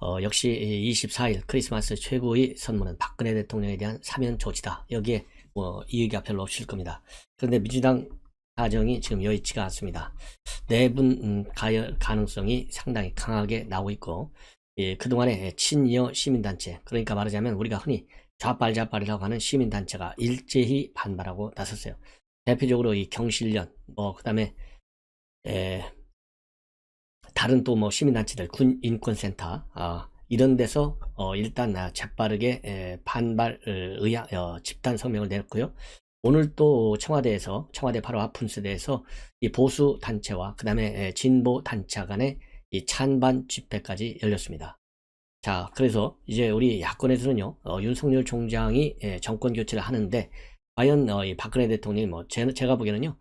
어, 역시 24일 크리스마스 최고의 선물은 박근혜 대통령에 대한 사면 조치다. 여기에 뭐 이의가 별로 없을 겁니다. 그런데 민주당 사정이 지금 여의치가 않습니다. 내분 음, 가열 가능성이 상당히 강하게 나오고 있고 예, 그동안에 친여 시민단체 그러니까 말하자면 우리가 흔히 좌빨좌빨이라고 하는 시민단체가 일제히 반발하고 나섰어요. 대표적으로 이 경실련 뭐 그다음에 에, 다른 또 뭐 시민단체들 군 인권센터 아, 이런 데서 어, 일단 아, 재빠르게 에, 반발 의야 어, 집단 성명을 냈고요. 오늘 또 청와대에서 청와대 바로 앞 분수대에서 이 보수 단체와 그 다음에 진보 단체 간의 이 찬반 집회까지 열렸습니다. 자, 그래서 이제 우리 야권에서는요, 어, 윤석열 총장이 예, 정권 교체를 하는데 과연 어, 이 박근혜 대통령이 뭐 제, 제가 보기에는요,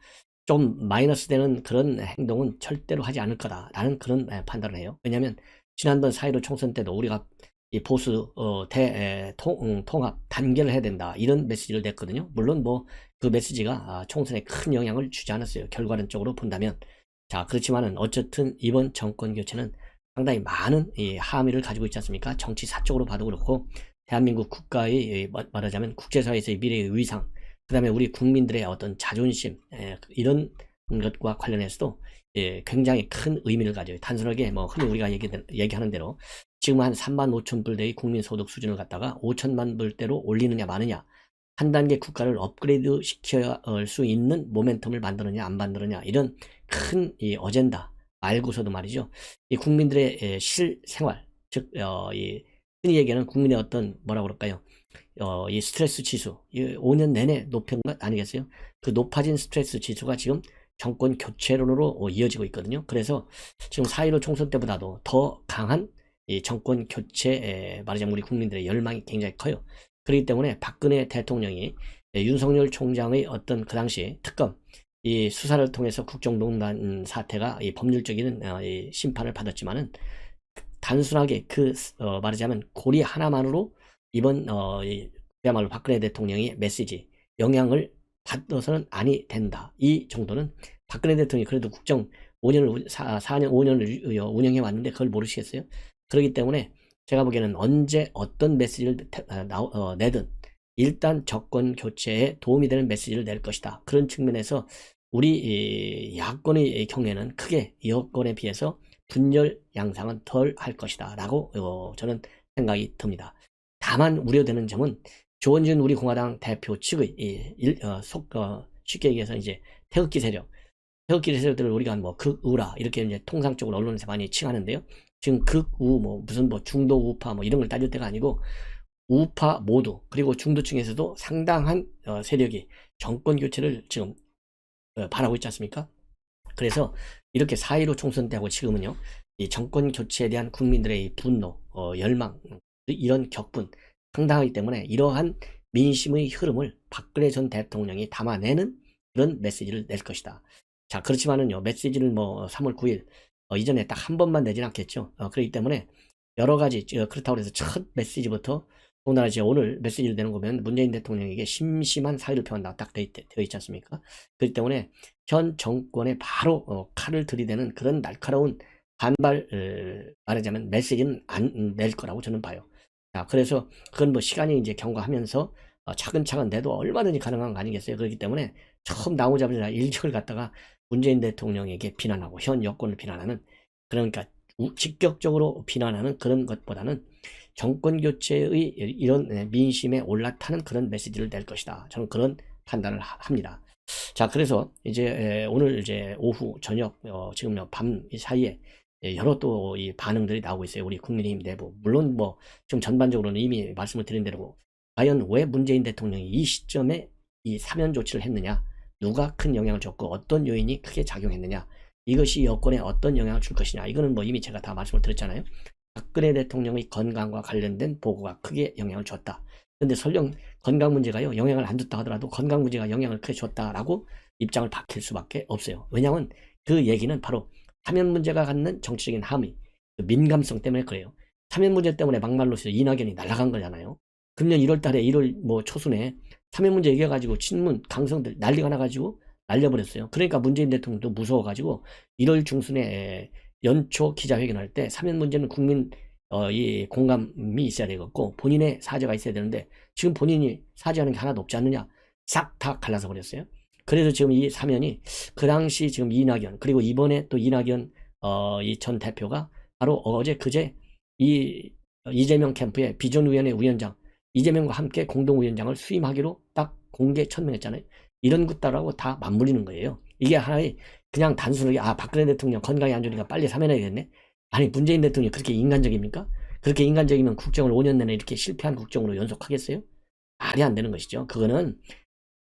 좀 마이너스 되는 그런 행동은 절대로 하지 않을 거다라는 그런 예, 판단을 해요. 왜냐하면 지난번 4.15 총선 때도 우리가 이 보수 어, 대 에, 통, 음, 통합 단결을 해야 된다 이런 메시지를 냈거든요. 물론 뭐 그 메시지가 아, 총선에 큰 영향을 주지 않았어요. 결과론적으로 본다면 자 그렇지만은 어쨌든 이번 정권 교체는 상당히 많은 이 함의를 가지고 있지 않습니까? 정치 사적으로 봐도 그렇고 대한민국 국가의 말하자면 국제사회에서의 미래의 위상 그 다음에 우리 국민들의 어떤 자존심 에, 이런 것과 관련해서도 예, 굉장히 큰 의미를 가져요. 단순하게 뭐 흔히 우리가 얘기, 얘기하는 대로 지금 한 3만 5천 불대의 국민 소득 수준을 갖다가 5천만 불대로 올리느냐 마느냐 한 단계 국가를 업그레이드 시켜야 수 있는 모멘텀을 만드느냐 안 만드느냐 이런 큰 이 어젠다 말고서도 말이죠 이 국민들의 실생활 즉 어, 이 흔히 얘기하는 국민의 어떤 뭐라 그럴까요 어, 이 스트레스 지수 이 5년 내내 높은 것 아니겠어요 그 높아진 스트레스 지수가 지금 정권 교체론으로 이어지고 있거든요 그래서 지금 4.15 총선 때보다도 더 강한 이 정권 교체에 말하자면 우리 국민들의 열망이 굉장히 커요. 그렇기 때문에 박근혜 대통령이 윤석열 총장의 어떤 그 당시 특검 이 수사를 통해서 국정농단 사태가 이 법률적인 어, 이 심판을 받았지만은 단순하게 그 어, 말하자면 고리 하나만으로 이번 어, 그야말로 박근혜 대통령의 메시지 영향을 받아서는 아니 된다. 이 정도는 박근혜 대통령이 그래도 국정 5년을 4, 4년 5년을 운영해 왔는데 그걸 모르시겠어요? 그렇기 때문에 제가 보기에는 언제 어떤 메시지를 어, 어, 내든 일단 정권 교체에 도움이 되는 메시지를 낼 것이다. 그런 측면에서 우리 야권의 경우에는 크게 여권에 비해서 분열 양상은 덜 할 것이다. 라고 어, 저는 생각이 듭니다. 다만 우려되는 점은 조원준 우리 공화당 대표 측의 일, 어, 속, 어, 쉽게 얘기해서 이제 태극기 세력, 태극기 세력들을 우리가 뭐 극우라 이렇게 이제 통상적으로 언론에서 많이 칭하는데요. 지금 극우 뭐 무슨 뭐 중도 우파 뭐 이런 걸 따질 때가 아니고 우파 모두 그리고 중도층에서도 상당한 어, 세력이 정권 교체를 지금 어, 바라고 있지 않습니까? 그래서 이렇게 4.15 총선 때하고 지금은요 이 정권 교체에 대한 국민들의 분노, 어, 열망 이런 격분 상당하기 때문에 이러한 민심의 흐름을 박근혜 전 대통령이 담아내는 그런 메시지를 낼 것이다. 자 그렇지만은요 메시지를 뭐 3월 9일 어, 이전에 딱 한 번만 내진 않겠죠. 어, 그렇기 때문에 여러 가지 어, 그렇다고 해서 첫 메시지부터 더군다나 이제 오늘 메시지를 내는 거면 문재인 대통령에게 심심한 사회를 표한다 딱 되어, 되어 있지 않습니까? 그렇기 때문에 현 정권에 바로 어, 칼을 들이대는 그런 날카로운 반발 어, 말하자면 메시지는 안 낼 거라고 저는 봐요. 자, 그래서 그건 뭐 시간이 이제 경과하면서 어, 차근차근 내도 얼마든지 가능한 거 아니겠어요? 그렇기 때문에 처음 나오자마자 일적을 갖다가 문재인 대통령에게 비난하고 현 여권을 비난하는 그러니까 직격적으로 비난하는 그런 것보다는 정권 교체의 이런 민심에 올라타는 그런 메시지를 낼 것이다. 저는 그런 판단을 합니다. 자, 그래서 이제 오늘 이제 오후 저녁 어, 지금 밤 사이에 여러 또 이 반응들이 나오고 있어요. 우리 국민의힘 내부. 물론 뭐 지금 전반적으로는 이미 말씀을 드린 대로 과연 왜 문재인 대통령이 이 시점에 이 사면 조치를 했느냐? 누가 큰 영향을 줬고 어떤 요인이 크게 작용했느냐 이것이 여권에 어떤 영향을 줄 것이냐 이거는 뭐 이미 제가 다 말씀을 드렸잖아요 박근혜 대통령의 건강과 관련된 보고가 크게 영향을 줬다 근데 설령 건강 문제가요 영향을 안 줬다 하더라도 건강 문제가 영향을 크게 줬다라고 입장을 밝힐 수밖에 없어요 왜냐하면 그 얘기는 바로 사면 문제가 갖는 정치적인 함의 그 민감성 때문에 그래요 사면 문제 때문에 막말로서 이낙연이 날아간 거잖아요 금년 1월 달에 1월 뭐 초순에 사면 문제 얘기해가지고 친문 강성들 난리가 나가지고 날려버렸어요. 그러니까 문재인 대통령도 무서워가지고 1월 중순에 연초 기자회견할 때 사면 문제는 국민 어, 이 공감이 있어야 되겠고 본인의 사죄가 있어야 되는데 지금 본인이 사죄하는 게 하나도 없지 않느냐 싹 다 갈라서 버렸어요. 그래서 지금 이 사면이 그 당시 지금 이낙연 그리고 이번에 또 이낙연 어, 이 전 대표가 바로 어제 그제 이 이재명 캠프의 비전위원회 위원장 이재명과 함께 공동위원장을 수임하기로 딱 공개 천명했잖아요. 이런 것들하고 다 맞물리는 거예요. 이게 하나의 그냥 단순하게 아 박근혜 대통령 건강이 안 좋으니까 빨리 사면해야겠네. 아니 문재인 대통령이 그렇게 인간적입니까? 그렇게 인간적이면 국정을 5년 내내 이렇게 실패한 국정으로 연속하겠어요? 말이 안 되는 것이죠. 그거는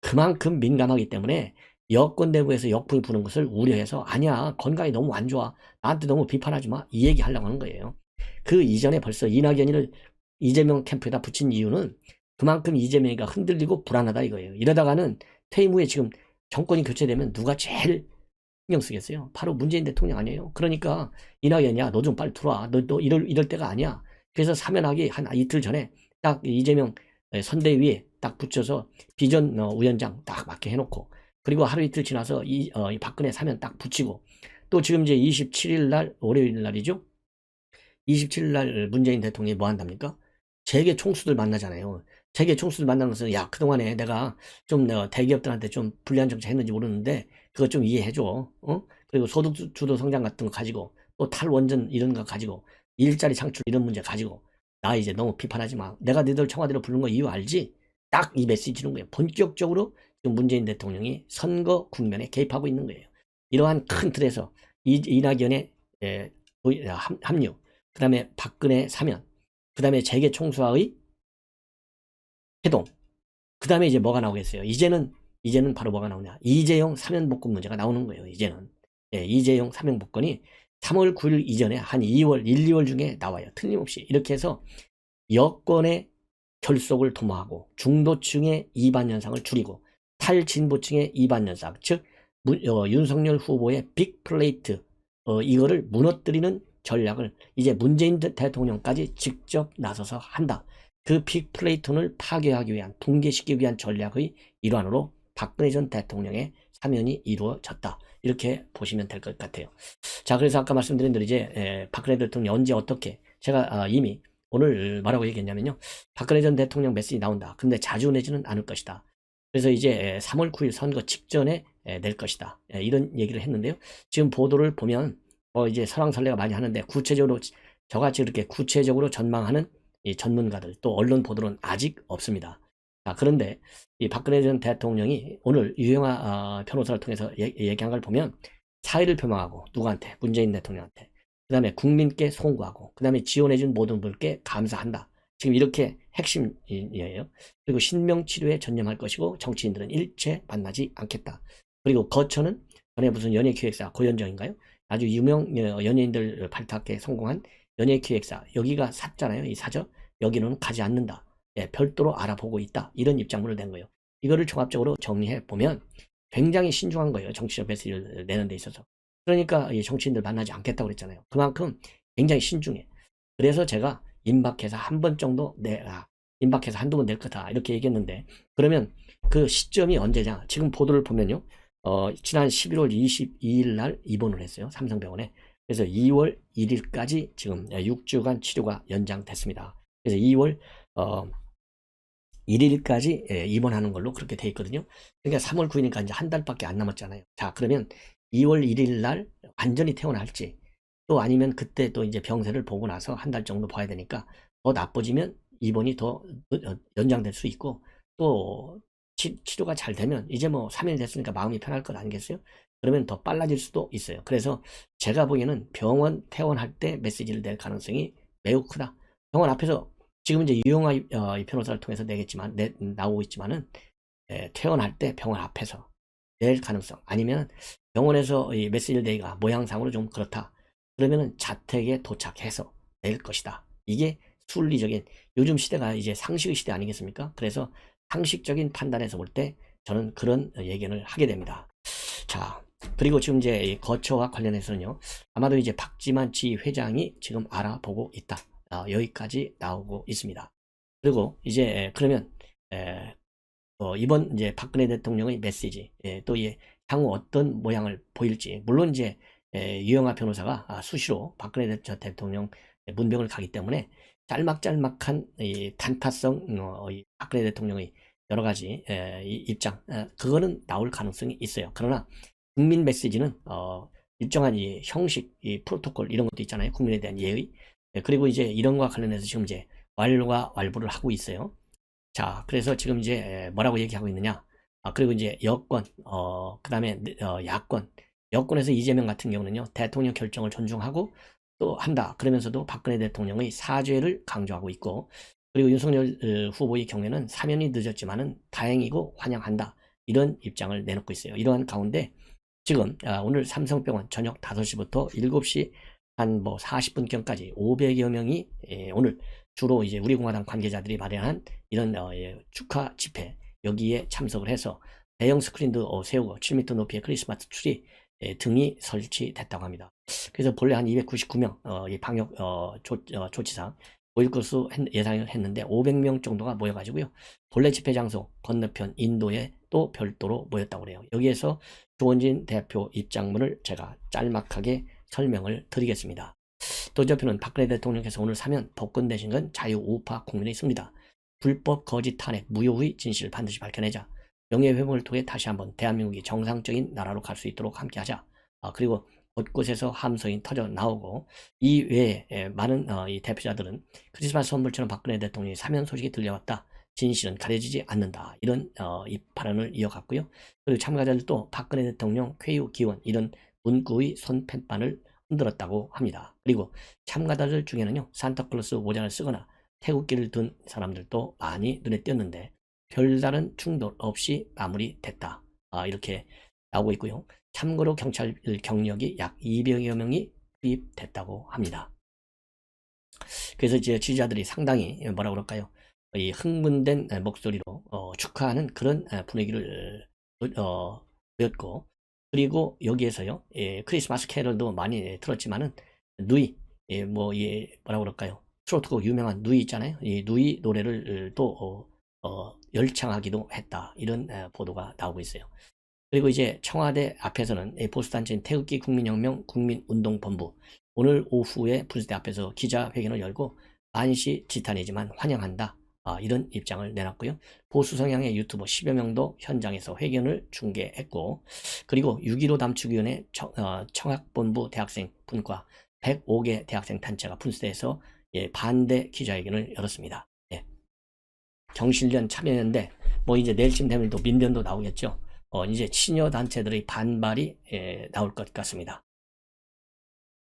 그만큼 민감하기 때문에 여권 내부에서 역풍이 부는 것을 우려해서 아니야 건강이 너무 안 좋아 나한테 너무 비판하지 마 이 얘기 하려고 하는 거예요. 그 이전에 벌써 이낙연이를 이재명 캠프에다 붙인 이유는 그만큼 이재명이가 흔들리고 불안하다 이거예요. 이러다가는 퇴임 후에 지금 정권이 교체되면 누가 제일 신경 쓰겠어요? 바로 문재인 대통령 아니에요. 그러니까 이낙연이야 너 좀 빨리 들어와. 너, 너 이럴, 이럴 때가 아니야. 그래서 사면하기 한 이틀 전에 딱 이재명 선대 위에 딱 붙여서 비전 어, 위원장 딱 맡게 해놓고 그리고 하루 이틀 지나서 이, 어, 이 박근혜 사면 딱 붙이고 또 지금 이제 27일 날 월요일 날이죠. 27일 날 문재인 대통령이 뭐 한답니까? 재계 총수들 만나잖아요. 재계 총수들 만나면서 야 그동안에 내가 좀 어, 대기업들한테 좀 불리한 정책 했는지 모르는데 그거 좀 이해해줘. 어? 그리고 소득 주도 성장 같은 거 가지고 또 탈원전 이런 거 가지고 일자리 창출 이런 문제 가지고 나 이제 너무 비판하지 마. 내가 너희들 청와대로 부른 거 이유 알지? 딱 이 메시지 주는 거예요. 본격적으로 지금 문재인 대통령이 선거 국면에 개입하고 있는 거예요. 이러한 큰 틀에서 이, 이낙연의 에, 합, 합류, 그 다음에 박근혜 사면, 그 다음에 재계 총수와의 해동, 그 다음에 이제 뭐가 나오겠어요? 이제는 이제는 바로 뭐가 나오냐? 이재용 사면 복권 문제가 나오는 거예요. 이제는 예, 이재용 사면 복권이 3월 9일 이전에 한 2월, 1, 2월 중에 나와요. 틀림없이 이렇게 해서 여권의 결속을 도모하고 중도층의 이반 현상을 줄이고 탈진보층의 이반 현상, 즉 어, 윤석열 후보의 빅 플레이트 어, 이거를 무너뜨리는 전략을 이제 문재인 대통령까지 직접 나서서 한다. 그 빅 플레이톤을 파괴하기 위한 붕괴시키기 위한 전략의 일환으로 박근혜 전 대통령의 사면이 이루어졌다. 이렇게 보시면 될 것 같아요. 자, 그래서 아까 말씀드린 대로 이제 에, 박근혜 대통령 언제 어떻게 제가 아, 이미 오늘 뭐라고 얘기했냐면요. 박근혜 전 대통령 메시지 나온다. 근데 자주 내지는 않을 것이다. 그래서 이제 3월 9일 선거 직전에 낼 것이다. 이런 얘기를 했는데요. 지금 보도를 보면 뭐 이제 설왕설래가 많이 하는데 구체적으로 저같이 이렇게 구체적으로 전망하는 이 전문가들 또 언론 보도는 아직 없습니다. 자, 그런데 이 박근혜 전 대통령이 오늘 유영아 어, 변호사를 통해서 얘, 얘기한 걸 보면 사의를 표명하고 누구한테 문재인 대통령한테 그 다음에 국민께 송구하고 그 다음에 지원해준 모든 분께 감사한다. 지금 이렇게 핵심이에요. 그리고 신명치료에 전념할 것이고 정치인들은 일체 만나지 않겠다. 그리고 거처는 전에 무슨 연예기획사 고현정인가요? 아주 유명 어, 연예인들 발탁에 성공한 연예기획사 여기가 샀잖아요. 이 사저 여기는 가지 않는다. 예, 별도로 알아보고 있다. 이런 입장문을 낸 거예요. 이거를 종합적으로 정리해 보면 굉장히 신중한 거예요. 정치적 메시지를 내는 데 있어서. 그러니까 정치인들 만나지 않겠다고 그랬잖아요. 그만큼 굉장히 신중해. 그래서 제가 임박해서 한 번 정도 내라. 임박해서 한두 번 낼 거다. 이렇게 얘기했는데 그러면 그 시점이 언제냐? 지금 보도를 보면요. 어, 지난 11월 22일 날 입원을 했어요. 삼성병원에. 그래서 2월 1일까지 지금 6주간 치료가 연장됐습니다. 그래서 2월 어, 1일까지 예, 입원하는 걸로 그렇게 돼 있거든요. 그러니까 3월 9일이니까 이제 한 달밖에 안 남았잖아요. 자, 그러면 2월 1일 날 완전히 퇴원할지 또 아니면 그때 또 이제 병세를 보고 나서 한 달 정도 봐야 되니까 더 나빠지면 입원이 더 연장될 수 있고 또 치, 치료가 잘 되면 이제 뭐 3일 됐으니까 마음이 편할 것 아니겠어요? 그러면 더 빨라질 수도 있어요. 그래서 제가 보기에는 병원 퇴원할 때 메시지를 낼 가능성이 매우 크다. 병원 앞에서 지금 이제 유영아 어, 변호사를 통해서 내겠지만 내, 나오고 있지만은 에, 퇴원할 때 병원 앞에서 낼 가능성 아니면 병원에서 이 메시지를 내기가 모양상으로 좀 그렇다. 그러면은 자택에 도착해서 낼 것이다. 이게 순리적인 요즘 시대가 이제 상식의 시대 아니겠습니까? 그래서 상식적인 판단에서 볼 때 저는 그런 얘기를 하게 됩니다. 자, 그리고 지금 이제 거처와 관련해서는요. 아마도 이제 박지만 지 회장이 지금 알아보고 있다. 어, 여기까지 나오고 있습니다. 그리고 이제 그러면 에, 어, 이번 이제 박근혜 대통령의 메시지 예, 또 예, 향후 어떤 모양을 보일지 물론 이제 에, 유영아 변호사가 아, 수시로 박근혜 대통령 문병을 가기 때문에 짤막짤막한 이 단타성 어, 이 박근혜 대통령의 여러 가지 입장 에, 그거는 나올 가능성이 있어요. 그러나 국민 메시지는 어, 일정한 이 형식, 이 프로토콜 이런 것도 있잖아요. 국민에 대한 예의. 예, 그리고 이제 이런 거와 관련해서 지금 이제 완료와 완부를 하고 있어요. 자, 그래서 지금 이제 뭐라고 얘기하고 있느냐? 아, 그리고 이제 여권, 어, 그 다음에 어, 야권, 여권에서 이재명 같은 경우는요, 대통령 결정을 존중하고 또 한다. 그러면서도 박근혜 대통령의 사죄를 강조하고 있고, 그리고 윤석열 어, 후보의 경우에는 사면이 늦었지만은 다행이고 환영한다. 이런 입장을 내놓고 있어요. 이러한 가운데 지금 아, 오늘 삼성병원 저녁 5시부터 7시 한 뭐 40분경까지 500여 명이 예, 오늘 주로 이제 우리공화당 관계자들이 마련한 이런 어, 예, 축하 집회 여기에 참석을 해서 대형 스크린도 어, 세우고 7m 높이의 크리스마스 트리 예, 등이 설치됐다고 합니다. 그래서 본래 한 299명 어, 이 방역 어, 조, 어, 조치상 모일 것으로 했- 예상을 했는데 500명 정도가 모여가지고요. 본래 집회 장소 건너편 인도에 또 별도로 모였다고 그래요. 여기에서 조원진 대표 입장문을 제가 짤막하게 설명을 드리겠습니다. 도저표는 박근혜 대통령께서 오늘 사면 복권 되신 건 자유 우파 국민의 승리다. 불법 거짓 탄핵 무효의 진실을 반드시 밝혀내자. 명예회복을 통해 다시 한번 대한민국이 정상적인 나라로 갈 수 있도록 함께하자. 아, 그리고 곳곳에서 함성이 터져 나오고 이 외에 에, 많은 어, 이 대표자들은 크리스마스 선물처럼 박근혜 대통령이 사면 소식이 들려왔다. 진실은 가려지지 않는다. 이런 어, 이 발언을 이어갔고요. 그리고 참가자들도 박근혜 대통령 쾌유 기원 이런 문구의 손펜반을 흔들었다고 합니다. 그리고 참가자들 중에는요 산타클로스 모자를 쓰거나 태극기를 든 사람들도 많이 눈에 띄었는데 별다른 충돌 없이 마무리됐다. 아, 이렇게 나오고 있고요. 참고로 경찰 경력이 약 200여 명이 투입됐다고 합니다. 그래서 이제 지지자들이 상당히 뭐라 그럴까요? 이 흥분된 목소리로 어, 축하하는 그런 분위기를 어, 보였고 그리고 여기에서요 예, 크리스마스 캐럴도 많이 틀었지만은 누이 예, 뭐 예, 뭐라 그럴까요? 트로트곡 유명한 누이 있잖아요. 이 누이 노래를 또 어, 어, 열창하기도 했다 이런 에, 보도가 나오고 있어요. 그리고 이제 청와대 앞에서는 이 보수단체인 태극기 국민혁명 국민운동본부 오늘 오후에 분수대 앞에서 기자회견을 열고 만시 지탄이지만 환영한다. 아, 이런 입장을 내놨고요. 보수 성향의 유튜버 10여 명도 현장에서 회견을 중계했고, 그리고 6.15 남축위원회 청, 어, 청학본부 대학생 분과 105개 대학생 단체가 분수대에서 예, 반대 기자회견을 열었습니다. 예. 경실련 참여연대, 뭐 이제 내일쯤 되면 또 민변도 나오겠죠. 어, 이제 친여 단체들의 반발이 예, 나올 것 같습니다.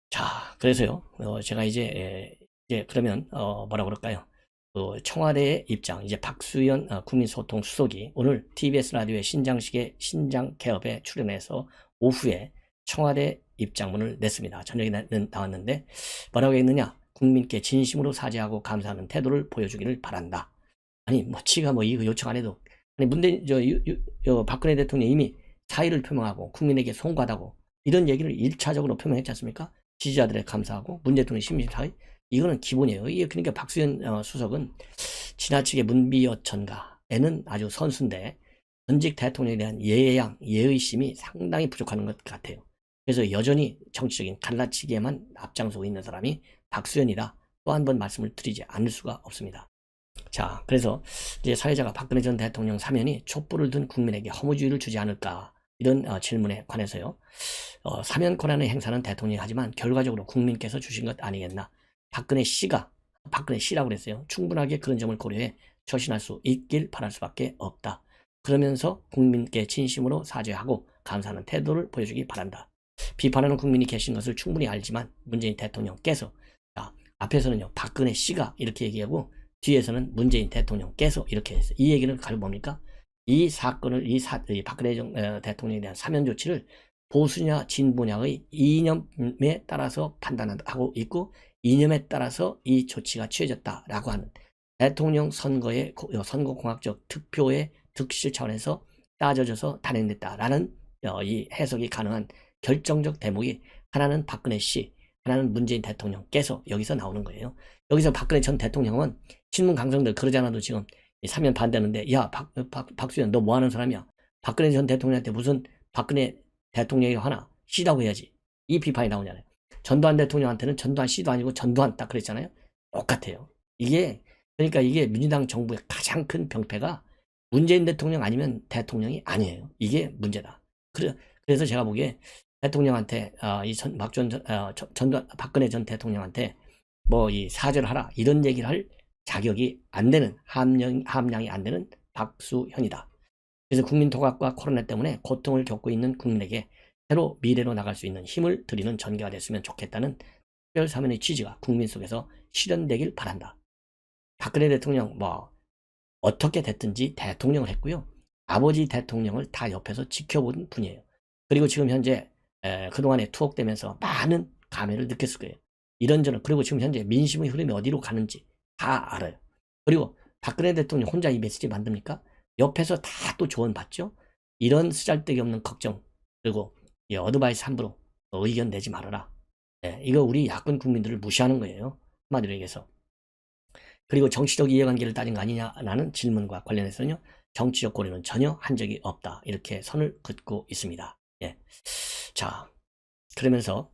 자, 그래서요, 어, 제가 이제, 예, 이제 그러면, 어, 뭐라 그럴까요? 그 청와대의 입장, 이제 박수현 어, 국민소통 수석이 오늘 TBS 라디오의 신장식의 신장 개업에 출연해서 오후에 청와대 입장문을 냈습니다. 저녁에 나, 나왔는데 뭐라고 했느냐? 국민께 진심으로 사죄하고 감사하는 태도를 보여주기를 바란다. 아니 뭐 지가 뭐 이거 요청 안 해도 아니 문대 저, 유, 유, 저 박근혜 대통령이 이미 사의를 표명하고 국민에게 송구하다고 이런 얘기를 1차적으로 표명했지 않습니까? 지지자들의 감사하고 문 대통령 심심 사의 이거는 기본이에요. 그러니까 박수현 어, 수석은 지나치게 문비어천가에는 아주 선수인데 전직 대통령에 대한 예양, 예의심이 상당히 부족한 것 같아요. 그래서 여전히 정치적인 갈라치기에만 앞장서고 있는 사람이 박수현이다. 또한 번 말씀을 드리지 않을 수가 없습니다. 자, 그래서 이제 사회자가 박근혜 전 대통령 사면이 촛불을 든 국민에게 허무주의를 주지 않을까 이런 어, 질문에 관해서요. 어, 사면 권한의 행사는 대통령이 하지만 결과적으로 국민께서 주신 것 아니겠나. 박근혜 씨가 박근혜 씨라고 그랬어요. 충분하게 그런 점을 고려해 처신할 수 있길 바랄 수밖에 없다. 그러면서 국민께 진심으로 사죄하고 감사하는 태도를 보여주기 바란다. 비판하는 국민이 계신 것을 충분히 알지만 문재인 대통령께서 자, 앞에서는요 박근혜 씨가 이렇게 얘기하고 뒤에서는 문재인 대통령께서 이렇게 했어요. 이 얘기는 가지고 뭡니까? 이 사건을 이, 사, 이 박근혜 정, 어, 대통령에 대한 사면 조치를 보수냐 진보냐의 이념에 따라서 판단하고 있고 이념에 따라서 이 조치가 취해졌다라고 하는 대통령 선거의 선거공학적 득표의 득실 차원에서 따져져서 단행됐다라는 어, 이 해석이 가능한 결정적 대목이 하나는 박근혜 씨, 하나는 문재인 대통령께서 여기서 나오는 거예요. 여기서 박근혜 전 대통령은 신문 강성들 그러지 않아도 지금 사면 반대하는데 야 박, 박, 박수현 너 뭐 하는 사람이야? 박근혜 전 대통령한테 무슨 박근혜 대통령이 하나 씨라고 해야지 이 비판이 나오잖아요. 전두환 대통령한테는 전두환 씨도 아니고 전두환 딱 그랬잖아요. 똑같아요. 이게 그러니까 이게 민주당 정부의 가장 큰 병폐가 문재인 대통령 아니면 대통령이 아니에요. 이게 문제다. 그래, 그래서 제가 보기에 대통령한테 어, 이 전, 박전 어, 전- 전두환 박근혜 전 대통령한테 뭐 이 사죄를 하라 이런 얘기를 할 자격이 안 되는 함량 함량이 안 되는 박수현이다. 그래서 국민 토각과 코로나 때문에 고통을 겪고 있는 국민에게 새로 미래로 나갈 수 있는 힘을 드리는 전개가 됐으면 좋겠다는 특별 사면의 취지가 국민 속에서 실현되길 바란다. 박근혜 대통령 뭐 어떻게 됐든지 대통령을 했고요. 아버지 대통령을 다 옆에서 지켜본 분이에요. 그리고 지금 현재 에, 그동안에 투옥되면서 많은 감회를 느꼈을 거예요. 이런저런 그리고 지금 현재 민심의 흐름이 어디로 가는지 다 알아요. 그리고 박근혜 대통령 혼자 이 메시지 만듭니까? 옆에서 다 또 조언 받죠. 이런 쓰잘데기 없는 걱정 그리고 이 어드바이스 함부로 의견 내지 말아라. 예, 이거 우리 야권 국민들을 무시하는 거예요. 한마디로 얘기해서. 그리고 정치적 이해관계를 따진 거 아니냐라는 질문과 관련해서는요. 정치적 고려는 전혀 한 적이 없다. 이렇게 선을 긋고 있습니다. 예. 자, 그러면서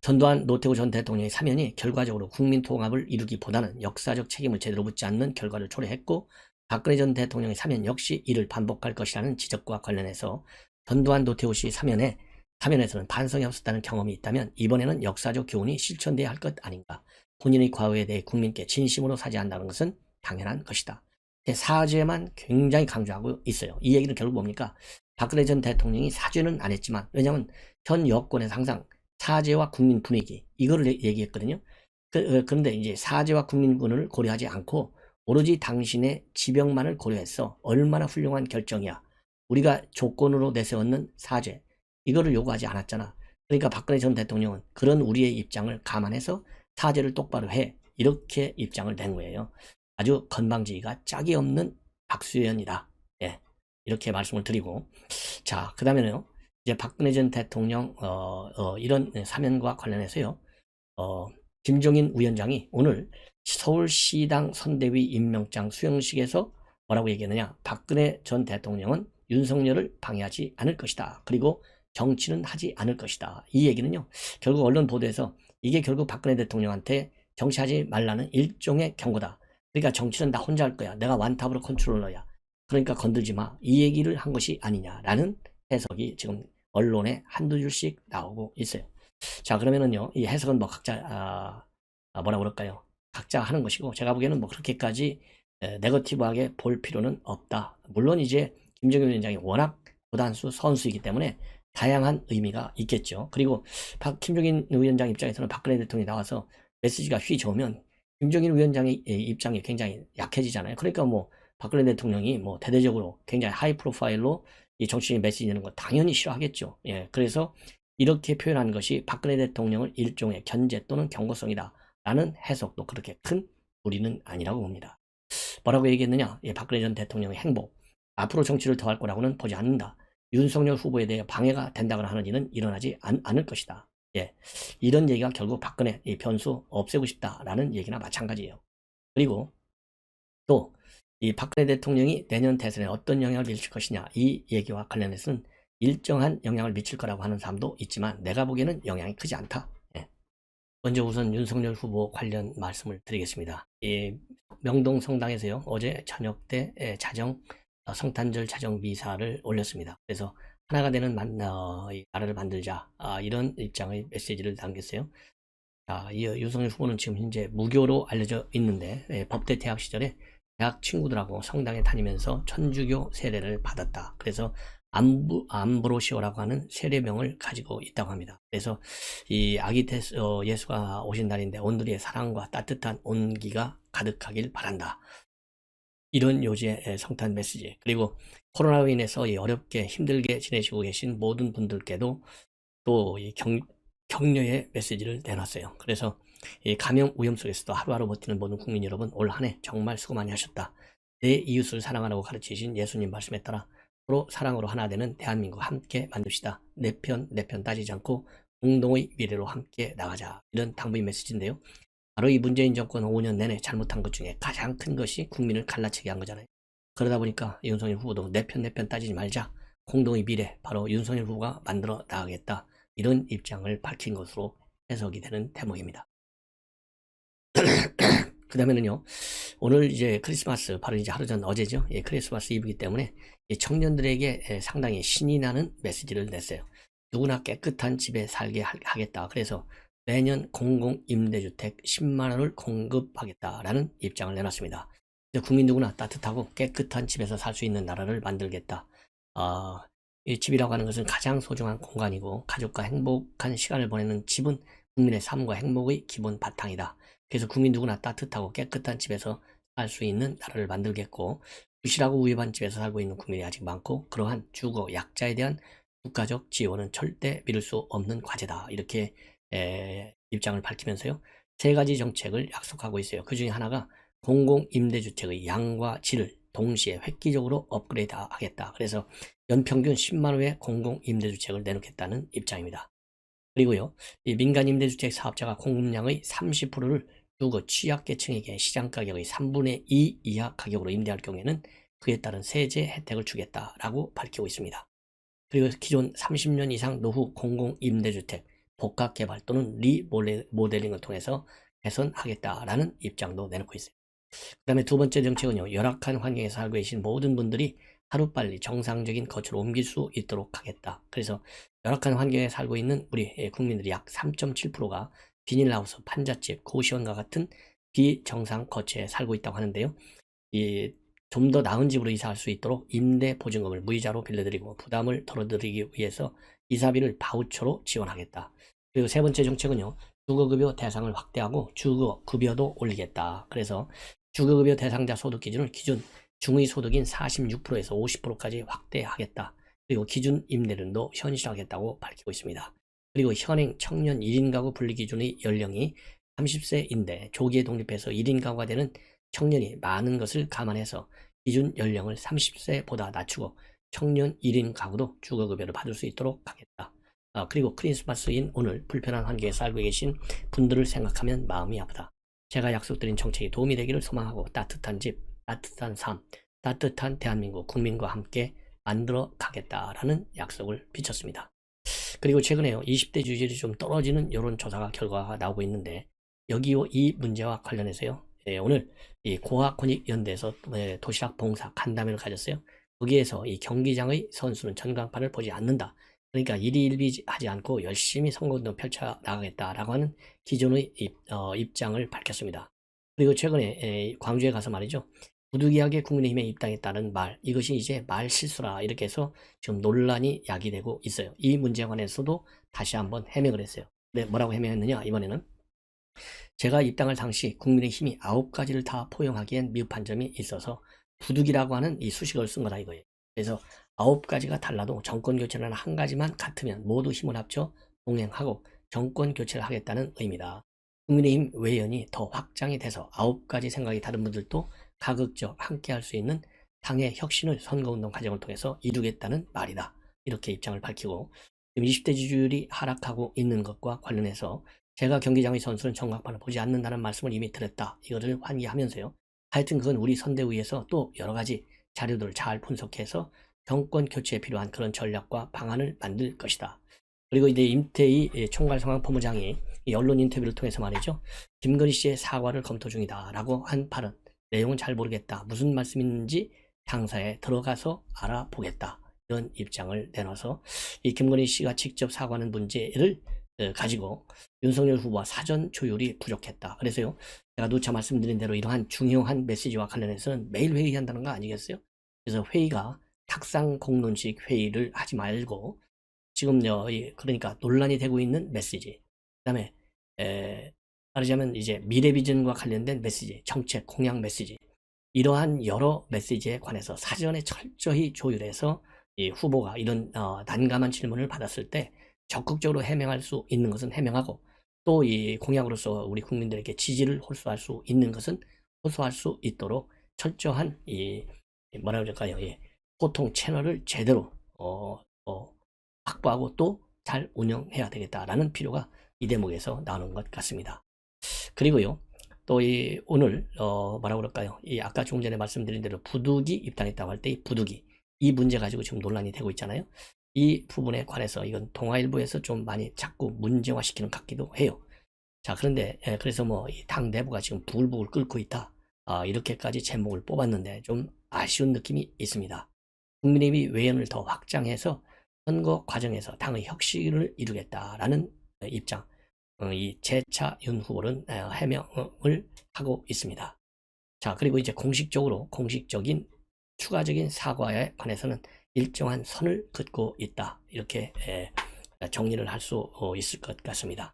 전두환 노태우 전 대통령의 사면이 결과적으로 국민 통합을 이루기보다는 역사적 책임을 제대로 묻지 않는 결과를 초래했고 박근혜 전 대통령의 사면 역시 이를 반복할 것이라는 지적과 관련해서 전두환 노태우 씨 사면에 사면에서는 반성이 없었다는 경험이 있다면 이번에는 역사적 교훈이 실천돼야 할 것 아닌가. 본인의 과거에 대해 국민께 진심으로 사죄한다는 것은 당연한 것이다. 사죄만 굉장히 강조하고 있어요. 이 얘기는 결국 뭡니까? 박근혜 전 대통령이 사죄는 안 했지만 왜냐하면 현 여권에서 항상 사죄와 국민 분위기 이거를 얘- 얘기했거든요. 그, 어, 그런데 이제 사죄와 국민 분을 고려하지 않고 오로지 당신의 지병만을 고려해서 얼마나 훌륭한 결정이야. 우리가 조건으로 내세웠는 사죄 이거를 요구하지 않았잖아. 그러니까 박근혜 전 대통령은 그런 우리의 입장을 감안해서 사죄를 똑바로 해 이렇게 입장을 낸 거예요. 아주 건방지기가 짝이 없는 박수현이다. 예, 이렇게 말씀을 드리고 자 그다음에는요. 이제 박근혜 전 대통령 어, 어, 이런 사면과 관련해서요. 어, 김종인 위원장이 오늘 서울시당 선대위 임명장 수여식에서 뭐라고 얘기했느냐? 박근혜 전 대통령은 윤석열을 방해하지 않을 것이다. 그리고 정치는 하지 않을 것이다. 이 얘기는요. 결국 언론 보도에서 이게 결국 박근혜 대통령한테 정치하지 말라는 일종의 경고다. 그러니까 정치는 나 혼자 할 거야. 내가 완탑으로 컨트롤러야. 그러니까 건들지 마. 이 얘기를 한 것이 아니냐라는 해석이 지금 언론에 한두 줄씩 나오고 있어요. 자, 그러면은요, 이 해석은 뭐 각자, 아, 아, 뭐라 그럴까요? 각자 하는 것이고, 제가 보기에는 뭐 그렇게까지 에, 네거티브하게 볼 필요는 없다. 물론 이제 김정일 위원장이 워낙 고단수 선수이기 때문에 다양한 의미가 있겠죠. 그리고 박, 김종인 위원장 입장에서는 박근혜 대통령이 나와서 메시지가 휘 좋으면 김종인 위원장의 이 입장이 굉장히 약해지잖아요. 그러니까 뭐 박근혜 대통령이 뭐 대대적으로 굉장히 하이 프로파일로 이 정치적인 메시지 내는 거 당연히 싫어하겠죠. 예, 그래서 이렇게 표현한 것이 박근혜 대통령을 일종의 견제 또는 경고성이다. 라는 해석도 그렇게 큰 무리는 아니라고 봅니다. 뭐라고 얘기했느냐? 예, 박근혜 전 대통령의 행보. 앞으로 정치를 더할 거라고는 보지 않는다. 윤석열 후보에 대해 방해가 된다거나 하는 일은 일어나지 않, 않을 것이다. 예. 이런 얘기가 결국 박근혜 이 변수 없애고 싶다라는 얘기나 마찬가지예요. 그리고 또 이 박근혜 대통령이 내년 대선에 어떤 영향을 미칠 것이냐 이 얘기와 관련해서는 일정한 영향을 미칠 거라고 하는 사람도 있지만 내가 보기에는 영향이 크지 않다. 예. 먼저 우선 윤석열 후보 관련 말씀을 드리겠습니다. 이 명동 성당에서요 어제 저녁 때 예, 자정 어, 성탄절 자정 미사를 올렸습니다. 그래서 하나가 되는 만, 어, 이 나라를 만들자 아, 이런 입장의 메시지를 남겼어요. 자, 이 윤석열 후보는 지금 현재 무교로 알려져 있는데 예, 법대 대학 시절에 대학 친구들하고 성당에 다니면서 천주교 세례를 받았다. 그래서 암부, 암브로시오라고 하는 세례명을 가지고 있다고 합니다. 그래서 이 아기 테스, 어, 예수가 오신 날인데 온누리의 사랑과 따뜻한 온기가 가득하길 바란다. 이런 요지의 성탄 메시지. 그리고 코로나로 인해서 이 어렵게 힘들게 지내시고 계신 모든 분들께도 또이 경, 격려의 메시지를 내놨어요. 그래서 이 감염 위험 속에서도 하루하루 버티는 모든 국민 여러분 올 한 해 정말 수고 많이 하셨다. 내 이웃을 사랑하라고 가르치신 예수님 말씀에 따라 서로 사랑으로 하나 되는 대한민국 함께 만듭시다. 내 편, 내 편 따지지 않고 공동의 미래로 함께 나가자. 이런 당부의 메시지인데요. 바로 이 문재인 정권 5년 내내 잘못한 것 중에 가장 큰 것이 국민을 갈라치게 한 거잖아요. 그러다 보니까 윤석열 후보도 내 편, 내 편 따지지 말자. 공동의 미래, 바로 윤석열 후보가 만들어 나가겠다. 이런 입장을 밝힌 것으로 해석이 되는 대목입니다. 그 다음에는요, 오늘 이제 크리스마스, 바로 이제 하루 전 어제죠. 예, 크리스마스 이브이기 때문에 이 청년들에게 예, 상당히 신이 나는 메시지를 냈어요. 누구나 깨끗한 집에 살게 하- 하겠다. 그래서 매년 공공임대주택 10만원을 공급하겠다라는 입장을 내놨습니다. 국민 누구나 따뜻하고 깨끗한 집에서 살 수 있는 나라를 만들겠다. 아, 이 집이라고 하는 것은 가장 소중한 공간이고 가족과 행복한 시간을 보내는 집은 국민의 삶과 행복의 기본 바탕이다. 그래서 국민 누구나 따뜻하고 깨끗한 집에서 살 수 있는 나라를 만들겠고 부실하고 우유한 집에서 살고 있는 국민이 아직 많고 그러한 주거 약자에 대한 국가적 지원은 절대 미룰 수 없는 과제다. 이렇게 에, 입장을 밝히면서요. 세 가지 정책을 약속하고 있어요. 그 중에 하나가 공공임대주택의 양과 질을 동시에 획기적으로 업그레이드 하겠다. 그래서 연평균 10만 호의 공공임대주택을 내놓겠다는 입장입니다. 그리고요, 이 민간임대주택 사업자가 공급량의 30%를 주거 취약계층에게 시장가격의 3분의 2 이하 가격으로 임대할 경우에는 그에 따른 세제 혜택을 주겠다라고 밝히고 있습니다. 그리고 기존 30년 이상 노후 공공임대주택 복합 개발 또는 리모델링을 통해서 개선하겠다라는 입장도 내놓고 있어요. 그 다음에 두 번째 정책은요, 열악한 환경에서 살고 계신 모든 분들이 하루빨리 정상적인 거처로 옮길 수 있도록 하겠다. 그래서 열악한 환경에 살고 있는 우리 예, 국민들이 약 3.7%가 비닐하우스, 판잣집, 고시원과 같은 비정상 거처에 살고 있다고 하는데요. 이 좀 더 나은 집으로 이사할 수 있도록 임대 보증금을 무이자로 빌려드리고 부담을 덜어드리기 위해서 이사비를 바우처로 지원하겠다. 그리고 세 번째 정책은요. 주거급여 대상을 확대하고 주거급여도 올리겠다. 그래서 주거급여 대상자 소득 기준을 기준 중의 소득인 46%에서 50%까지 확대하겠다. 그리고 기준 임대료도 현실화하겠다고 밝히고 있습니다. 그리고 현행 청년 1인 가구 분리 기준의 연령이 30세인데 조기에 독립해서 1인 가구가 되는 청년이 많은 것을 감안해서 기준 연령을 30세보다 낮추고 청년 1인 가구도 주거급여를 받을 수 있도록 하겠다. 아, 그리고 크리스마스인 오늘 불편한 환경에 살고 계신 분들을 생각하면 마음이 아프다. 제가 약속드린 정책이 도움이 되기를 소망하고 따뜻한 집, 따뜻한 삶, 따뜻한 대한민국 국민과 함께 만들어 가겠다라는 약속을 비쳤습니다. 그리고 최근에요, 20대 주질이 좀 떨어지는 여론 조사 결과가 나오고 있는데, 여기요, 이 문제와 관련해서요, 예, 오늘 이 고학권익연대에서 예, 도시락 봉사 간담회를 가졌어요. 거기에서 이 경기장의 선수는 전광판을 보지 않는다. 그러니까 일희일비 하지 않고 열심히 선거운동 펼쳐 나가겠다라고 하는 기존의 입, 어, 입장을 밝혔습니다. 그리고 최근에 에, 광주에 가서 말이죠. 부득이하게 국민의힘에 입당했다는 말, 이것이 이제 말 실수라 이렇게 해서 지금 논란이 야기되고 있어요. 이 문제에 관해서도 다시 한번 해명을 했어요. 네, 뭐라고 해명했느냐, 이번에는. 제가 입당할 당시 국민의힘이 아홉 가지를 다 포용하기엔 미흡한 점이 있어서 부득이라고 하는 이 수식어를 쓴 거다 이거예요. 그래서 아홉 가지가 달라도 정권 교체는 한 가지만 같으면 모두 힘을 합쳐 동행하고 정권 교체를 하겠다는 의미다. 국민의힘 외연이 더 확장이 돼서 아홉 가지 생각이 다른 분들도 가급적 함께 할 수 있는 당의 혁신을 선거운동 과정을 통해서 이루겠다는 말이다. 이렇게 입장을 밝히고 지금 20대 지지율이 하락하고 있는 것과 관련해서 제가 경기장의 선수는 정각판을 보지 않는다는 말씀을 이미 드렸다. 이거를 환기하면서요. 하여튼 그건 우리 선대위에서 또 여러 가지 자료들을 잘 분석해서 정권 교체에 필요한 그런 전략과 방안을 만들 것이다. 그리고 이제 임태희 총괄 상황 본부장이 이 언론 인터뷰를 통해서 말이죠. 김건희 씨의 사과를 검토 중이다 라고 한 발언. 내용은 잘 모르겠다. 무슨 말씀인지 당사에 들어가서 알아보겠다. 이런 입장을 내놔서 이 김건희 씨가 직접 사과하는 문제를 어, 가지고 윤석열 후보와 사전 조율이 부족했다. 그래서요, 제가 누차 말씀드린 대로 이러한 중요한 메시지와 관련해서는 매일 회의한다는 거 아니겠어요? 그래서 회의가 탁상 공론식 회의를 하지 말고 지금요, 이- 그러니까 논란이 되고 있는 메시지, 그다음에 에, 말하자면 이제 미래 비전과 관련된 메시지, 정책, 공약 메시지 이러한 여러 메시지에 관해서 사전에 철저히 조율해서 이 후보가 이런 어, 난감한 질문을 받았을 때 적극적으로 해명할 수 있는 것은 해명하고 또 이 공약으로서 우리 국민들에게 지지를 호소할 수 있는 것은 호소할 수 있도록 철저한 이 뭐라 그럴까요? 이 소통 채널을 제대로 어, 어, 확보하고 또 잘 운영해야 되겠다라는 필요가 이 대목에서 나오는 것 같습니다. 그리고요. 또 이 오늘 어 뭐라 그럴까요? 이 아까 조금 전에 말씀드린 대로 부득이 입당했다고 할 때 이 부득이 이 문제 가지고 지금 논란이 되고 있잖아요. 이 부분에 관해서 이건 동아일보에서 좀 많이 자꾸 문제화시키는 것 같기도 해요. 자, 그런데 예, 그래서 뭐 당 내부가 지금 부글부글 끓고 있다. 아, 이렇게까지 제목을 뽑았는데 좀 아쉬운 느낌이 있습니다. 국민의힘이 외연을 더 확장해서 선거 과정에서 당의 혁신을 이루겠다라는 입장, 어, 이 재차 윤 후보는 어, 해명을 하고 있습니다. 자, 그리고 이제 공식적으로 공식적인 추가적인 사과에 관해서는 일정한 선을 긋고 있다. 이렇게 에, 정리를 할 수 있을 것 같습니다.